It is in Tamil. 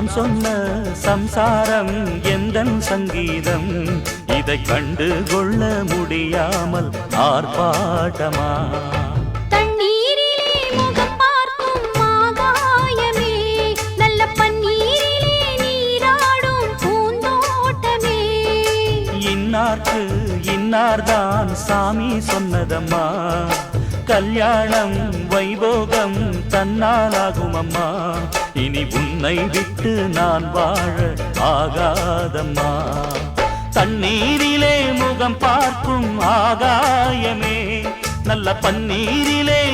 நான் சொன்ன சம்சாரம் எந்தன் சங்கீதம்? இதை கண்டு கொள்ள முடியாமல் ஆர்ப்பாட்டமா? இன்னார்க்கு இன்னார்தான் சாமி சொன்னதம்மா. கல்யாணம் வைபோகம் தன்னாலாகும் அம்மா இனி உன்னை விட்டு நான் வாழ ஆகாதம்மா. தண்ணீரிலே முகம் பார்க்கும் ஆகாயமே. நல்ல பன்னீரிலே